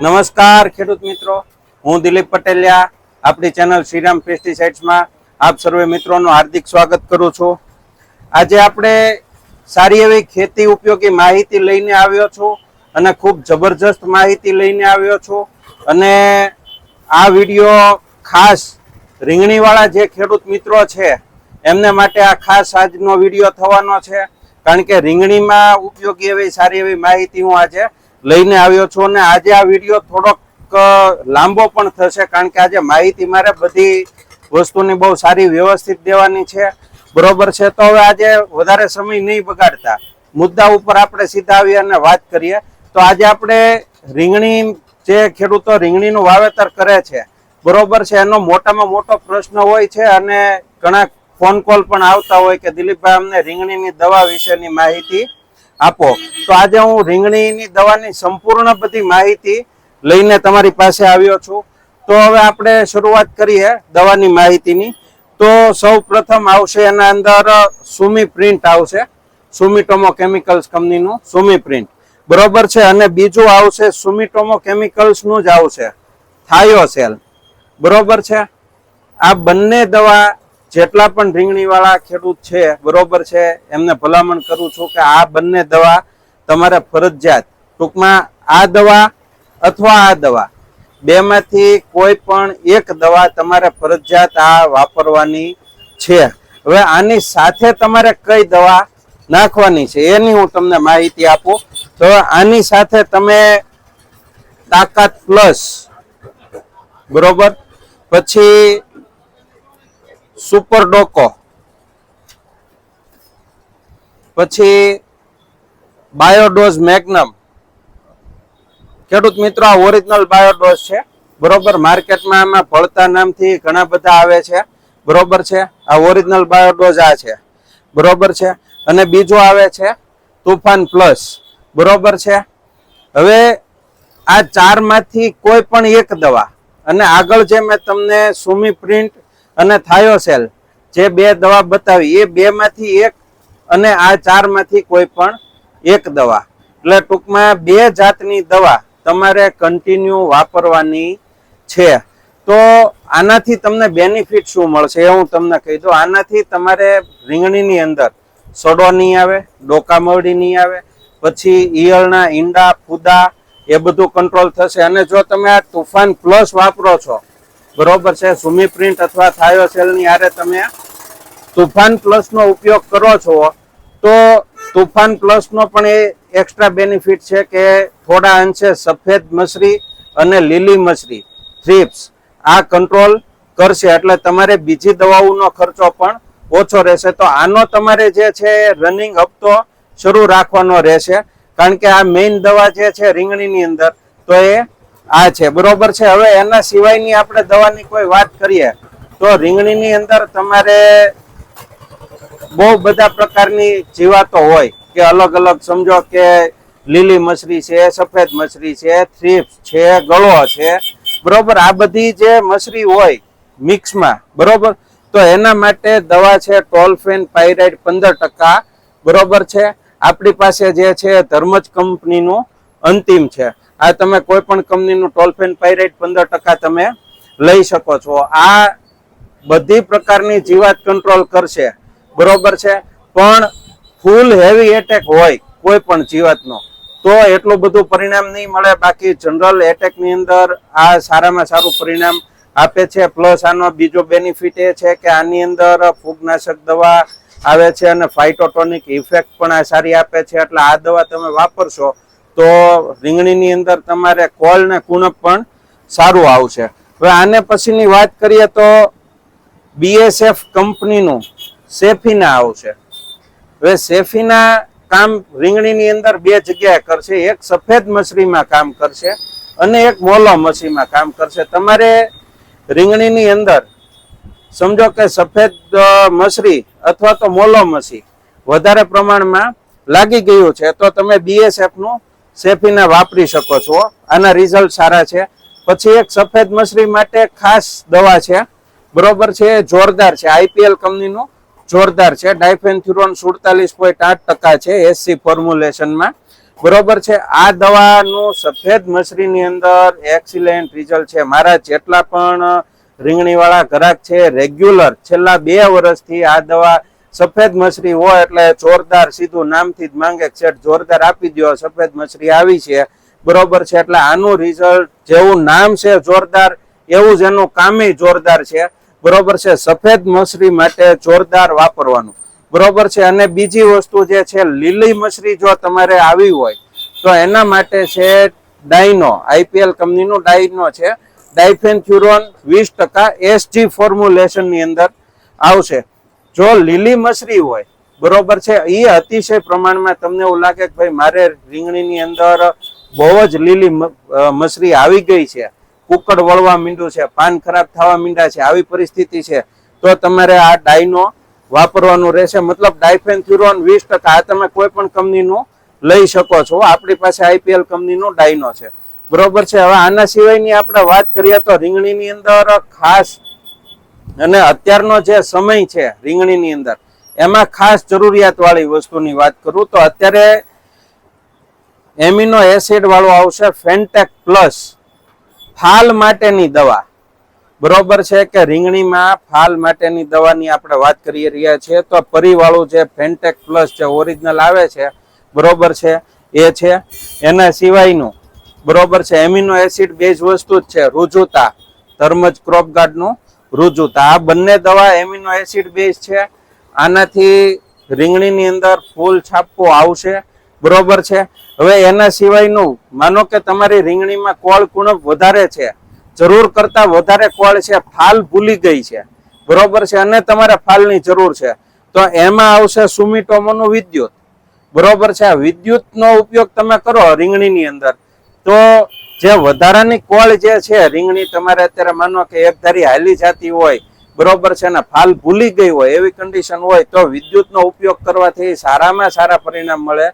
નમસ્કાર, ખેડૂત મિત્રો. હું દિલીપ પટેલિયા. આપણી ચેનલ શ્રીરામ પેસ્ટિસાઇડ્સમાં આપ સર્વે મિત્રોનું હાર્દિક સ્વાગત કરું છું. આજે આપણે સારી એવી ખેતી ઉપયોગી માહિતી લઈને આવ્યો છું અને ખૂબ જબરજસ્ત માહિતી લઈને આવ્યો છું. અને આ વીડિયો ખાસ રીંગણીવાળા જે ખેડૂત મિત્રો છે, એમને માટે આ ખાસ આજનો વીડિયો થવાનો છે. કારણ કે રીંગણીમાં ઉપયોગી એવી સારી એવી માહિતી હું આજે લઈને આવ્યો છું અને આજે આ વીડિયો થોડોક લાંબો પણ થશે કારણ કે આજે માહિતી મારે બધી વસ્તુની બહુ સારી વ્યવસ્થિત દેવાની છે. બરોબર છે, તો હવે આજે વધારે સમય નહીં બગાડતા. મુદ્દા ઉપર આપણે સીધા આવીએ અને વાત કરીએ. તો આજે આપણે રીંગણી જે ખેડૂતો રીંગણીનું વાવેતર કરે છે, બરોબર છે, એનો મોટામાં મોટો પ્રશ્ન હોય છે અને ઘણા ફોન કોલ પણ આવતા હોય કે દિલીપભાઈ, અમને રીંગણીની દવા વિશેની માહિતી આપો. તો આજે હું રીંગણીની દવાની સંપૂર્ણ બધી માહિતી લઈને તમારી પાસે આવ્યો છું. તો હવે આપણે શરૂઆત કરીએ દવાની માહિતીની. તો સૌ પ્રથમ આવશે એના અંદર સુમી પ્રિન્ટ આવશે. સુમિટોમો કેમિકલ્સ કંપનીનું સુમી પ્રિન્ટ. બરોબર છે? અને બીજું આવશે સુમિટોમો કેમિકલ્સનું જ આવશે. થાયોસેલ બરોબર છે? આ બંને દવા જેટલા પણ રીંગણીવાળા ખેડૂત છે, બરોબર છે, એમને ભલામણ કરું છું કે આ બંને દવા તમારે ફરજિયાત. ટૂંકમાં આ દવા અથવા આ દવા, બેમાંથી કોઈ પણ એક દવા તમારે ફરજિયાત આ વાપરવાની છે. હવે આની સાથે તમારે કઈ દવા નાખવાની છે, એની હું તમને માહિતી આપું. તો આની સાથે તમે તાકાત પ્લસ, બરોબર? પછી સુપર ડોકો. પછી બાયોડોઝ મેગ્નમ. ખેડૂત મિત્રો, આ ઓરિજિનલ બાયોડોઝ છે. બરોબર, માર્કેટમાં આમાં ભળતા નામથી ઘણા બધા આવે છે. બરોબર છે? આ ઓરિજિનલ બાયોડોઝ આ છે. બરોબર છે? અને બીજો આવે છે તુફાન પ્લસ. બરોબર છે? હવે આ ચારમાંથી કોઈ પણ એક દવા. અને આગળ જે મેં તમને સુમી પ્રિન્ટ અને થાયોસેલ જે બે દવા બતાવી, એ બેમાંથી એક અને આ ચારમાંથી કોઈ પણ એક દવા. એટલે ટૂંકમાં બે જાતની દવા તમારે કન્ટિન્યુ વાપરવાની છે. તો આનાથી તમને બેનિફિટ શું મળશે એ હું તમને કહી દઉં. આનાથી તમારે રીંગણીની અંદર સડો નહીં આવે, ડોકા મવડી નહીં આવે, પછી ઈયળના ઈંડા, ફૂદા એ બધું કંટ્રોલ થશે. અને જો તમે આ તુફાન પ્લસ વાપરો છો બરોબર છે? સુમી પ્રિન્ટ અથવા થાયોસેલની આરે તમે તુફાન પ્લસનો ઉપયોગ કરો છો, તો તુફાન પ્લસનો પણ એ એક્સ્ટ્રા બેનિફિટ છે કે થોડા અંશે સફેદ મસરી અને લીલી મસરી થ્રીપ્સ આ કંટ્રોલ કરશે. એટલે તમારે બીજી દવાઓનો ખર્ચો પણ ઓછો રહેશે. તો આનો તમારે જે છે રનિંગ હપ્તો શરૂ રાખવાનો રહેશે. કારણ કે આ મેઇન દવા જે છે રીંગણીની અંદર, તો એ આ છે. બરોબર છે. હવે એના સિવાયની આપણે દવાની કોઈ વાત કરીએ તો રીંગણીની અંદર તમારે બહુ બધા પ્રકારની જીવાતો હોય કે અલગ અલગ સમજો કે લીલી મસરી છે, સફેદ મછલી છે, થ્રીપ્સ છે, ગળો છે. બરોબર? આ બધી જે મસરી હોય મિક્સમાં, બરોબર? તો એના માટે દવા છે ટોલફેન પાયરાઇડ પંદર ટકા. બરોબર છે? આપણી પાસે જે છે ધર્મજ કંપનીનું અંતિમ છે. આ તમે કોઈ પણ કંપનીનું ટોલફેન પાયરેટ પંદર ટકા તમે લઈ શકો છો. આ બધી પ્રકારની જીવાત કંટ્રોલ કરશે. બરોબર છે? પણ ફૂલ હેવી એટેક હોય કોઈ પણ જીવાતનો, તો એટલું બધું પરિણામ નહીં મળે. બાકી જનરલ એટેકની અંદર આ સારામાં સારું પરિણામ આપે છે. પ્લસ આનો બીજો બેનિફિટ એ છે કે આની અંદર ફૂગનાશક દવા આવે છે અને ફાઇટોટોનિક ઇફેક્ટ પણ આ સારી આપે છે. એટલે આ દવા તમે વાપરશો તો રીંગણીની અંદર તમારે કોલ ને કુણપ પણ સારું આવશે. હવે આને પછીની વાત કરીએ તો બીએસએફ કંપનીનું સેફીના આવશે. હવે સેફીના કામ રીંગણીની અંદર બે જગ્યાએ કરશે. એક સફેદ મછરીમાં કામ કરશે અને એક મોલો મછરીમાં કામ કરશે. તમારે રીંગણીની અંદર સમજો કે સફેદ મછરી અથવા તો મોલો મસી વધારે પ્રમાણમાં લાગી ગયું છે, તો તમે બીએસએફ નું સેફીના વાપરી શકો છો. આના રિઝલ્ટ સારા છે. પછી એક સફેદ મસરી માટે ખાસ દવા છે. બરોબર છે જોરદાર છે. આઈપીએલ કંપનીનું જોરદાર છે. ડાયફેન્થ્યુરોન સુડતાલીસ પોઈન્ટ આઠ ટકા છે એસસી ફોર્મ્યુલેશનમાં બરોબર છે, આ દવાનું સફેદ મસરીની અંદર એક્સિલેન્ટ રિઝલ્ટ છે. મારા જેટલા પણ રીંગણીવાળા ઘરાક છે રેગ્યુલર છેલ્લા બે વર્ષથી આ દવા સફેદ મછરી હોય એટલે જોરદાર સીધું નામથી જ માંગે છે જોરદાર આપી દો સફેદ મછરી આવી છે. બરોબર છે. એટલે આનું રિઝલ્ટ જેવું નામ છે જોરદાર, એવું જ એનું કામે જોરદાર છે. બરોબર છે. સફેદ મછરી માટે જોરદાર વાપરવાનું. બરોબર છે. અને બીજી વસ્તુ જે છે, લીલી મછરી જો તમારે આવી હોય, તો એના માટે છે ડાઇનો આઈપીએલ કંપનીનું ડાયનો છે. ડાઇફેન્થ્યુરોન વીસ ટકા એસજી ફોર્મ્યુલેશનની અંદર આવશે. જો લીલી મસરી હોય, બરોબર છે, એ અતિશય પ્રમાણમાં તમને એવું લાગે કે ભાઈ મારે રીંગણીની અંદર બહુ જ લીલી મસરી આવી ગઈ છે, કુકડ વળવા માંડ્યું છે, પાન ખરાબ થવા માંડ્યા છે, આવી પરિસ્થિતિ છે, તો તમારે આ ડાયનો વાપરવાનું રહેશે. મતલબ ડાયફેન્થ્યુરોન વીસ ટકા, આ તમે કોઈ પણ કંપનીનું લઈ શકો છો. આપણી પાસે આઈપીએલ કંપનીનું ડાયનો છે. બરોબર છે, હવે આના સિવાયની આપણે વાત કરીએ તો રીંગણીની અંદર ખાસ અને અત્યારનો જે સમય છે રીંગણીની અંદર, એમાં ખાસ જરૂરિયાત વાળી વસ્તુની વાત કરું તો અત્યારે એમિનો એસિડ વાળો આવશે ફેન્ટેક પ્લસ ફાલ માટેની દવા. બરોબર છે કે રીંગણીમાં ફાલ માટેની દવાની આપણે વાત કરી રહ્યા છીએ તો પરિવાળું જે ફેન્ટેક પ્લસ જે ઓરિજિનલ આવે છે, બરોબર છે, એ છે. એના સિવાયનું, બરોબર છે, એમિનો એસિડ બેઝ વસ્તુ જ છે, રુજુતા, ધર્મજ ક્રોપ ગાર્ડનું. રુજુતા આ બંને દવા એમિનો એસિડ બેઝ છે. આનાથી રીંગણીની અંદર ફૂલ છાપવું આવશે. બરોબર છે? હવે એના સિવાયનું, માનો કે તમારી રીંગણીમાં કોળ કુણપ વધારે છે. જરૂર કરતા વધારે કોળ છે. ફાલ ભૂલી ગઈ છે. બરોબર છે? અને તમારે ફાલની જરૂર છે. તો એમાં આવશે સુમિટોમોનું વિદ્યુત. બરોબર છે? આ વિદ્યુતનો ઉપયોગ તમે કરો રીંગણીની અંદર. તો જે વધારાની કોળ જે છે રીંગણી તમારે અત્યારે માનો કે એક ધારી હાલી જતી હોય, બરોબર છે ને, ફાલ ભૂલી ગઈ હોય, એવી કન્ડિશન હોય, તો વિદ્યુતનો ઉપયોગ કરવાથી સારામાં સારા પરિણામ મળે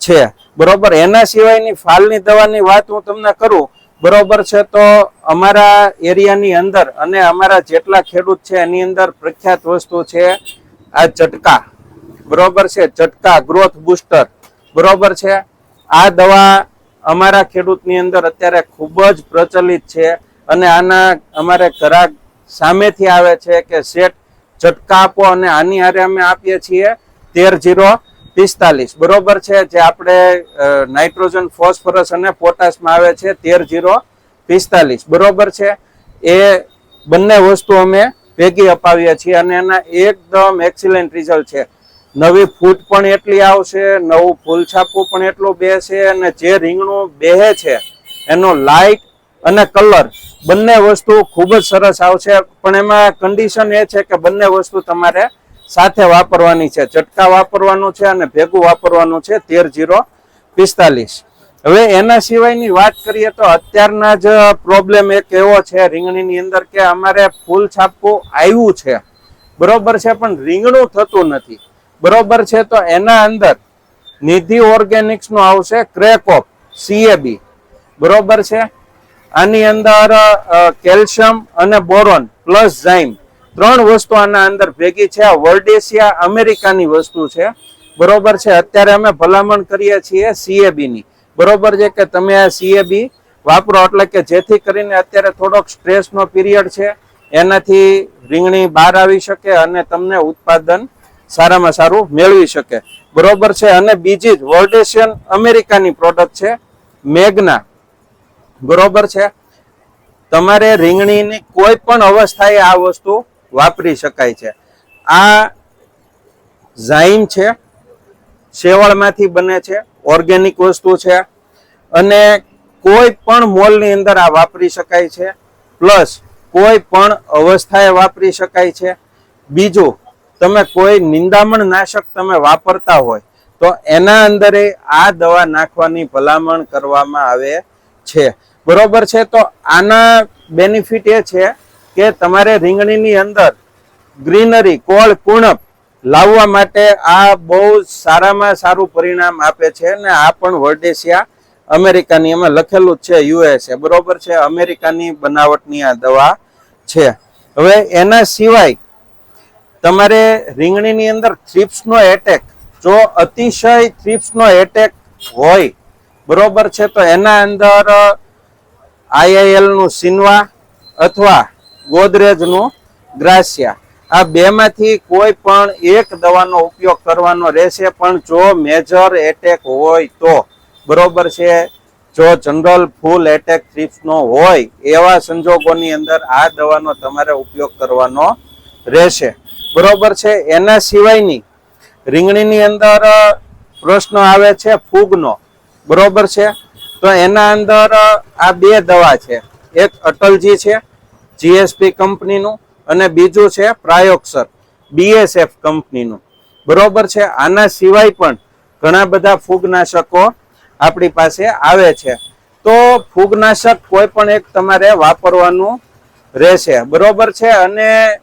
છે. બરોબર, એના સિવાયની ફાલની દવાની વાત હું તમને કરું. બરોબર છે, તો અમારા એરિયાની અંદર અને અમારા જેટલા ખેડૂત છે, એની અંદર પ્રખ્યાત વસ્તુ છે, આ ચટકા બરોબર છે ચટકા ગ્રોથ બુસ્ટર બરોબર છે, આ દવા અમારા ખેડૂતની અંદર અત્યારે ખૂબ જ પ્રચલિત છે અને આના અમારે ઘરાક સામેથી આવે છે કે શેઠ ઝટકા આપો અને આની હારે અમે આપીએ છીએ તેર જીરો પિસ્તાલીસ. બરોબર છે, જે આપણે નાઇટ્રોજન, ફોસ્ફરસ અને પોટાશમાં આવે છે તેર જીરો પિસ્તાલીસ. બરોબર છે, એ બંને વસ્તુ અમે ભેગી અપાવીએ છીએ અને એના એકદમ એક્સિલન્ટ રિઝલ્ટ છે. નવી ફૂટ પણ એટલી આવશે, નવું ફૂલ છાપું પણ એટલું બેસે અને જે રીંગણું બેહે છે, એનો લાઇટ અને કલર બંને વસ્તુ ખૂબ જ સરસ આવશે. પણ એમાં કન્ડિશન એ છે કે બંને વસ્તુ તમારે સાથે વાપરવાની છે. ચટકા વાપરવાનું છે અને ભેગું વાપરવાનું છે, તેર જીરો પિસ્તાલીસ. હવે એના સિવાયની વાત કરીએ તો અત્યારના જ પ્રોબ્લેમ એક એવો છે રીંગણીની અંદર કે અમારે ફૂલ છાપવું આવ્યું છે. બરોબર છે, પણ રીંગણું થતું નથી. બરોબર છે તો એના અંદર નિધિ ઓર્ગેનિક્સનું આવશે ક્રેકોપ સીએબી બરોબર છે? આની અંદર કેલ્શિયમ અને બોરોન પ્લસ ઝાઇમ. ત્રણ વસ્તુ આના અંદર ભેગી છે. આ વર્ડેશિયા અમેરિકાની વસ્તુ છે. બરોબર છે? અત્યારે અમે ભલામણ કરીએ છીએ સીએબી ની. બરોબર છે કે તમે આ સીએબી વાપરો? એટલે કે જેથી કરીને અત્યારે થોડોક સ્ટ્રેસનો પીરિયડ છે. એનાથી રીંગણી બહાર આવી શકે અને તમને ઉત્પાદન સારામાં સારું મેળવી શકે. બરોબર છે? અને બીજી જ વર્ડેશિયન અમેરિકાની પ્રોડક્ટ છે મેગના બરોબર છે? તમારે રીંગણીની કોઈ પણ અવસ્થાએ આ વસ્તુ વાપરી શકાય છે. આ ઝાઇમ છે, શેવાળમાંથી બને છે, ઓર્ગેનિક વસ્તુ છે, અને કોઈ પણ મોલની અંદર આ વાપરી શકાય છે. પ્લસ કોઈ પણ અવસ્થાએ વાપરી શકાય છે. બીજું તમે કોઈ નિંદામણ નાશક તમે વાપરતા હોય, તો એના અંદર આ દવા નાખવાની ભલામણ કરવામાં આવે છે. બરોબર છે? તો આના બેનિફિટ એ છે કે તમારે રીંગણીની અંદર ગ્રીનરી, કોળ, કુણપ લાવવા માટે આ બહુ સારામાં સારું પરિણામ આપે છે ને આ પણ વર્ડેશિયા અમેરિકાની, એમાં લખેલું જ છે યુએસએ. બરોબર છે? અમેરિકાની બનાવટની આ દવા છે. હવે એના સિવાય તમારે રીંગણીની અંદર થ્રિપ્સનો એટેક જો અતિશય થ્રિપ્સનો એટેક હોય, બરોબર છે, તો એના અંદર આઈઆઈએલનું સિનવા અથવા ગોદરેજનું ગ્રાસિયા. આ બેમાંથી કોઈ પણ એક દવાનો ઉપયોગ કરવાનો રહેશે, પણ જો મેજર એટેક હોય તો, બરોબર છે. જો જનરલ ફૂલ એટેક થ્રીપ્સનો હોય, એવા સંજોગોની અંદર આ દવાનો તમારે ઉપયોગ કરવાનો રહેશે. બરોબર છે? એના સિવાયની રીંગણીની અંદર પ્રશ્ન આવે છે ફૂગનો. બરોબર છે? તો એના અંદર આ બે દવા છે. એક અટલજી છે, જીએસપી કંપનીનું, અને બીજું છે પ્રાયોક્ષર બીએસએફ કંપનીનું. બરોબર છે? આના સિવાય પણ ઘણા બધા ફૂગનાશકો આપણી પાસે આવે છે. તો ફૂગનાશક કોઈ પણ એક તમારે વાપરવાનું રહેશે. બરોબર છે? અને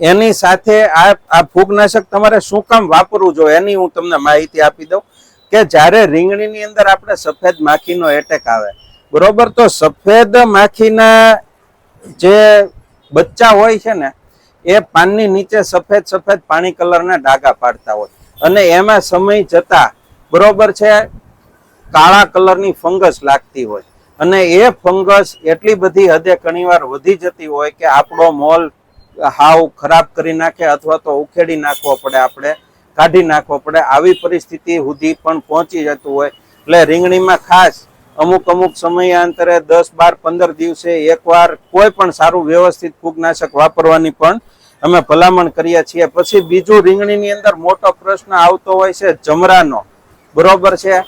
એની સાથે આ આ ફૂગનાશક તમારે શું કામ વાપરવું જોઈએ એની હું તમને માહિતી આપી દઉં કે જ્યારે રીંગણીની અંદર આપણે સફેદ માખીનો એટેક આવે, બરોબર? તો સફેદ માખીના જે બચ્ચા હોય છે ને, એ પાનની નીચે સફેદ સફેદ પાણી કલરના ડાઘા પાડતા હોય. અને એમાં સમય જતા બરોબર છે, કાળા કલરની ફંગસ લાગતી હોય. અને એ ફંગસ એટલી બધી હદે ઘણીવાર વધી જતી હોય કે આપણો મોલ હાવ ખરાબ કરી નાખે અથવા તો ઉખેડી નાખવો પડે આપણે, કાઢી નાખવો પડે. આવી પરિસ્થિતિ સુધી પણ પહોંચી જતું હોય. એટલે રીંગણીમાં ખાસ અમુક અમુક સમયાંતરે દસ બાર પંદર દિવસે એકવાર કોઈ પણ સારું વ્યવસ્થિત ફૂગનાશક વાપરવાની પણ અમે ભલામણ કરીએ છીએ. પછી બીજું રીંગણીની અંદર મોટો પ્રશ્ન આવતો હોય છે જમરાનો. બરોબર છે?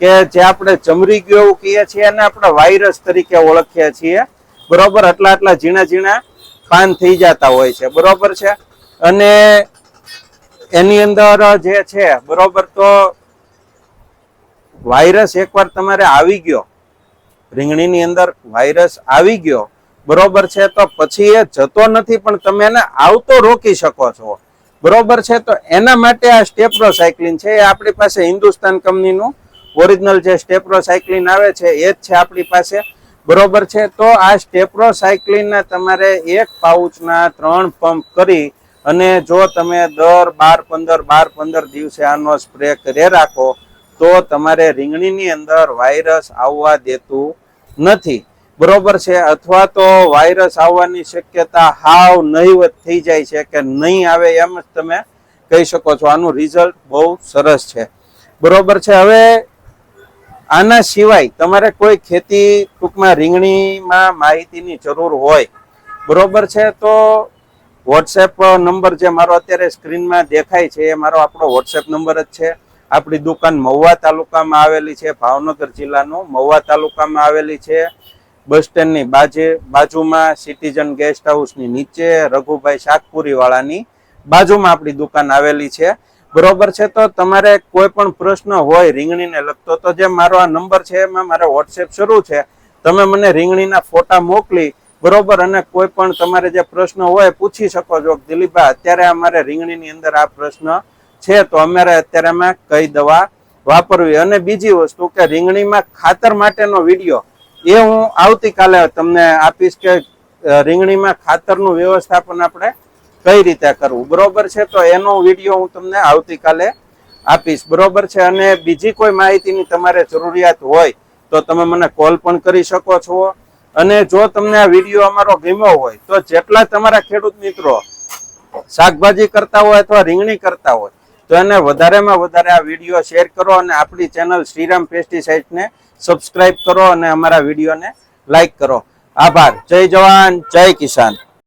કે જે આપણે જમરી ગયો એવું કહીએ છીએ અને આપણે વાયરસ તરીકે ઓળખીએ છીએ. બરોબર? આટલા આટલા ઝીણા ઝીણા પાન થઈ જતા હોય છે, બરોબર છે? અને એની અંદર જે છે, બરોબર તો વાયરસ એકવાર તમારે આવી ગયો, રીંગણીની અંદર વાયરસ આવી ગયો, બરોબર છે? તો પછી એ જતો નથી, પણ તમે એને આવતો રોકી શકો છો. બરોબર છે? તો એના માટે આ સ્ટેપ્રોસાયક્લિન છે, એ આપણી પાસે હિન્દુસ્તાન કંપનીનું ઓરિજિનલ જે સ્ટેપ્રોસાયક્લિન આવે છે, એ જ છે આપણી પાસે. બરોબર છે? તો આ સ્ટેપ્રો સ્ટેપ્રોસાયક્લિનના તમારે એક પાઉચના ત્રણ પંપ કરી અને જો તમે દર બાર પંદર બાર પંદર દિવસે આનો સ્પ્રે કરી રાખો, તો તમારે રીંગણીની અંદર વાયરસ આવવા દેતું નથી. બરોબર છે? અથવા તો વાયરસ આવવાની શક્યતા હાવ નહીવત થઈ જાય છે કે નહીં આવે એમ જ તમે કહી શકો છો. આનું રિઝલ્ટ બહુ સરસ છે. બરોબર છે? હવે આના સિવાય તમારે કોઈ ખેતી ટૂંકમાં રીંગણીમાં માહિતીની જરૂર હોય, બરોબર છે? તો વોટ્સએપ નંબર જે મારો અત્યારે સ્ક્રીનમાં દેખાય છે, એ મારો આપણો વોટ્સએપ નંબર જ છે. આપણી દુકાન મહુવા તાલુકામાં આવેલી છે, ભાવનગર જિલ્લાનું મહુવા તાલુકામાં આવેલી છે. બસ સ્ટેન્ડની બાજુ, બાજુમાં સિટીઝન ગેસ્ટ હાઉસની નીચે રઘુભાઈ શાકપુરી વાળાની બાજુમાં આપણી દુકાન આવેલી છે. બરોબર છે? તો તમારે કોઈ પણ પ્રશ્ન હોય રીંગણીને લગતો, તો જે મારો આ નંબર છે, એમાં મારે વોટ્સએપ શરૂ છે. તમે મને રીંગણીના ફોટા મોકલી, બરોબર, અને કોઈ પણ તમારે જે પ્રશ્ન હોય પૂછી શકો છો. દિલીપભાઈ અત્યારે અમારે રીંગણીની અંદર આ પ્રશ્ન છે, તો અમારે અત્યારે અમે કઈ દવા વાપરવી? અને બીજી વસ્તુ કે રીંગણીમાં ખાતર માટેનો વીડિયો, એ હું આવતીકાલે તમને આપીશ કે રીંગણીમાં ખાતરનું વ્યવસ્થાપન આપણે કઈ રીતે કરવું? બરોબર છે? તો એનો વીડિયો હું તમને આવતીકાલે આપીશ. બરોબર છે? અને બીજી કોઈ માહિતીની તમારે જરૂરિયાત હોય તો તમે મને કોલ પણ કરી શકો છો. અને જો તમને આ વીડિયો અમારો ગમ્યો હોય તો જેટલા તમારા ખેડૂત મિત્રો શાકભાજી કરતા હોય અથવા રીંગણી કરતા હોય તો એને વધારેમાં વધારે આ વીડિયો શેર કરો અને આપણી ચેનલ શ્રીરામ પેસ્ટિસાઇડને સબસ્ક્રાઇબ કરો અને અમારા વિડીયોને લાઈક કરો. આભાર. જય જવાન. જય કિસાન.